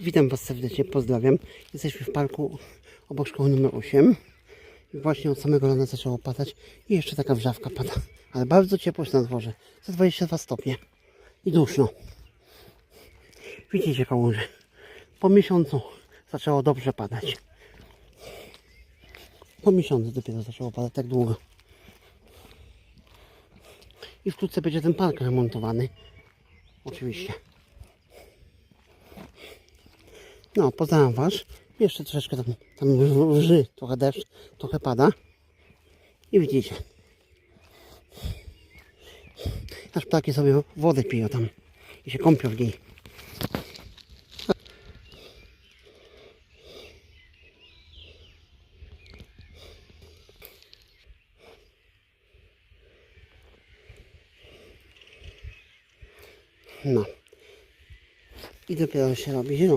Witam Was serdecznie, pozdrawiam. Jesteśmy w parku obok szkoły numer 8. I właśnie od samego rana zaczęło padać i jeszcze taka wrzawka pada. Ale bardzo ciepło jest na dworze. Za 22 stopnie. I duszno. Widzicie kałuże. Po miesiącu zaczęło dobrze padać. Po miesiącu dopiero zaczęło padać tak długo. I wkrótce będzie ten park remontowany. Oczywiście. No, pozdrawiam Was. Jeszcze troszeczkę tam, tam łży, trochę deszcz, trochę pada. I widzicie. Aż ptaki sobie wodę piją tam i się kąpią w niej. No. I dopiero się robi.